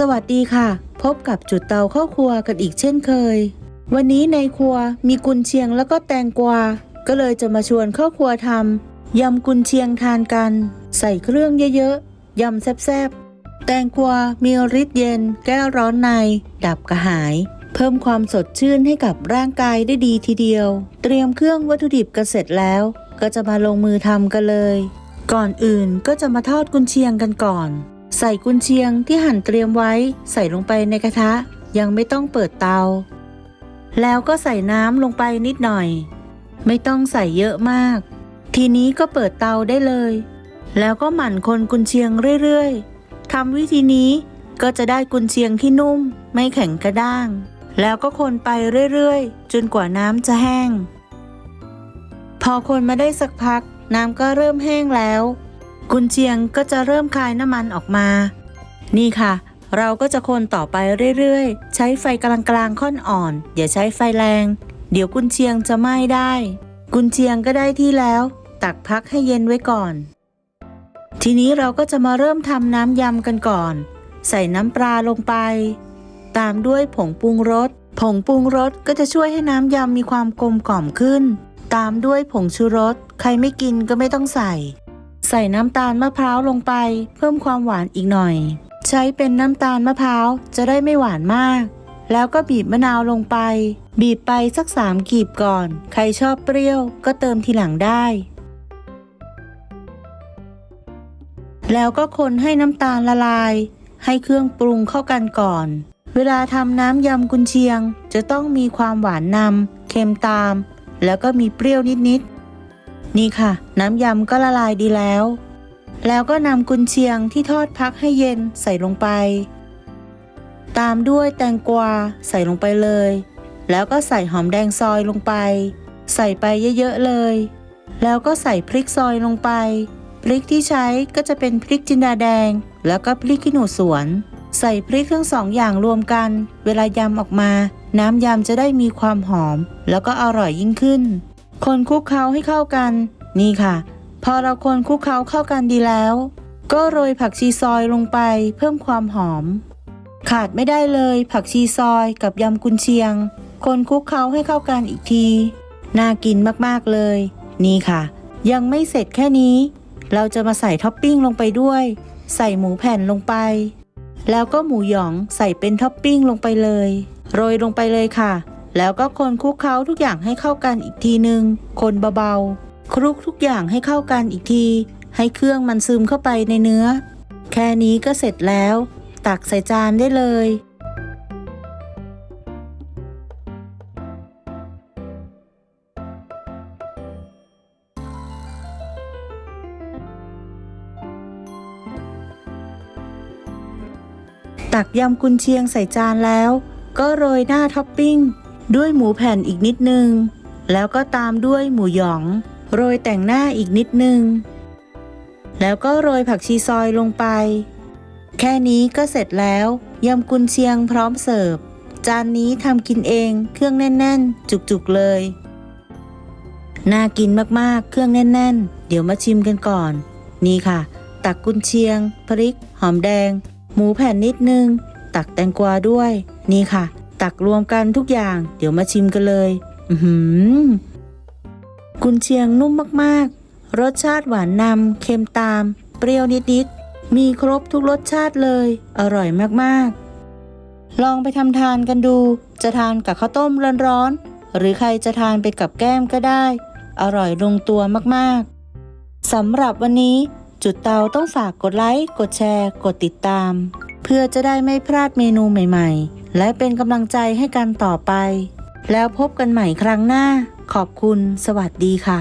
สวัสดีค่ะ พบกับจุดเตาเข้าครัวกันอีกเช่นเคย วันนี้ในครัวมีกุนเชียงแล้วก็แตงกวา ก็เลยจะมาชวนเข้าครัวทำยำกุนเชียงทานกัน ใส่เครื่องเยอะๆยำแซ่บๆแตงกวา มีฤทธิ์เย็น แก้ร้อนใน ดับกระหาย เพิ่มความสดชื่นให้กับร่างกายได้ดีทีเดียว เตรียมเครื่องวัตถุดิบกันเสร็จแล้ว ก็จะมาลงมือทำกันเลย ก่อนอื่นก็จะมาทอดกุนเชียงกันก่อน ใส่กุนเชียงที่หั่นเตรียมไว้ใส่ลงไปในกระทะ ยังไม่ต้องเปิดเตา แล้วก็ใส่น้ำลงไปนิดหน่อย ไม่ต้องใส่เยอะมาก ทีนี้ก็เปิดเตาได้เลย แล้วก็หมั่นคนกุนเชียงเรื่อยๆทำวิธีนี้ก็จะได้กุนเชียงที่นุ่ม ไม่แข็งกระด้าง แล้วก็คนไปเรื่อยๆ จนกว่าน้ำจะแห้ง พอคนมาได้สักพัก น้ำก็เริ่มแห้งแล้ว กุนเชียงก็จะเริ่มคายน้ำมันออกมา นี่ค่ะ เราก็จะคนต่อไปเรื่อยๆ ใช้ไฟกลางๆค่อนอ่อน อย่าใช้ไฟแรง เดี๋ยวกุนเชียงจะไหม้ได้ กุนเชียงก็ได้ที่แล้ว ตักพักให้เย็นไว้ก่อน ทีนี้เราก็จะมาเริ่มทำน้ำยำกันก่อน ใส่น้ำปลาลงไป ตามด้วยผงปรุงรสผงปรุงรสก็จะช่วยให้น้ำยำมีความกลมกล่อมขึ้น ตามด้วยผงชูรส ใครไม่กินก็ไม่ต้องใส่ ใส่น้ำตาลมะพร้าวลงไป เพิ่มความหวานอีกหน่อย ใช้เป็นน้ำตาลมะพร้าวจะได้ไม่หวานมาก แล้วก็บีบมะนาวลงไป บีบไปสักสามกีบก่อน ใครชอบเปรี้ยวก็เติมทีหลังได้ แล้วก็คนให้น้ำตาลละลาย ให้เครื่องปรุงเข้ากันก่อน เวลาทำน้ำยำกุนเชียง จะต้องมีความหวานนำเค็มตาม แล้วก็มีเปรี้ยวนิดๆ นี่ค่ะ น้ำยำก็ละลายดีแล้ว แล้วก็นำกุนเชียงที่ทอดพักให้เย็นใส่ลงไป ตามด้วยแตงกวาใส่ลงไปเลย แล้วก็ใส่หอมแดงซอยลงไป ใส่ไปเยอะๆเลย แล้วก็ใส่พริกซอยลงไป พริกที่ใช้ก็จะเป็นพริกจินดาแดง แล้วก็พริกขี้หนูสวน ใส่พริกทั้งสองอย่างรวมกัน เวลายำออกมา น้ำยำจะได้มีความหอม แล้วก็อร่อยยิ่งขึ้น คนคลุกเคล้าให้เข้ากัน นี่ค่ะ พอเราคนคลุกเคล้าเข้ากันดีแล้ว ก็โรยผักชีซอยลงไปเพิ่มความหอม ขาดไม่ได้เลยผักชีซอยกับยำกุนเชียง คนคลุกเคล้าให้เข้ากันอีกที น่ากินมากๆเลย นี่ค่ะ ยังไม่เสร็จแค่นี้ เราจะมาใส่ท็อปปิ้งลงไปด้วย ใส่หมูแผ่นลงไป แล้วก็หมูหยองใส่เป็นท็อปปิ้งลงไปเลย โรยลงไปเลยค่ะ แล้วก็คนคลุกเคล้าทุกอย่างให้เข้ากันอีกทีหนึ่งคนเบาๆคลุกทุกอย่างให้เข้ากันอีกที ให้เครื่องมันซึมเข้าไปในเนื้อ แค่นี้ก็เสร็จแล้ว ตักใส่จานได้เลยตักยำกุนเชียงใส่จานแล้ว ก็โรยหน้าท็อปปิ้ง ด้วยหมูแผ่นอีกนิดนึง แล้วก็ตามด้วยหมูหยอง โรยแต่งหน้าอีกนิดนึง แล้วก็โรยผักชีซอยลงไป แค่นี้ก็เสร็จแล้วยำกุนเชียงพร้อมเสิร์ฟ จานนี้ทำกินเองเครื่องแน่น ๆ จุกๆเลย น่ากินมากๆ เครื่องแน่น ๆ เดี๋ยวมาชิมกันก่อน นี่ค่ะ ตักกุนเชียง พริก หอมแดง หมูแผ่นนิดนึง ตักแตงกวาด้วย นี่ค่ะ ตักรวมกันทุกอย่าง เดี๋ยวมาชิมกันเลย อือหือกุนเชียงนุ่มมากๆ รสชาติหวานนำเค็มตาม เปรี้ยวนิดๆ มีครบทุกรสชาติเลย อร่อยมากๆ ลองไปทำทานกันดู จะทานกับข้าวต้มร้อนๆ หรือใครจะทานไปกับแก้มก็ได้ อร่อยลงตัวมากๆ สำหรับวันนี้จุดเตาต้องฝากกดไลค์ กดแชร์ กดติดตาม เพื่อจะได้ไม่พลาดเมนูใหม่ๆ และเป็นกำลังใจให้กันต่อไป แล้วพบกันใหม่ครั้งหน้า ขอบคุณ สวัสดีค่ะ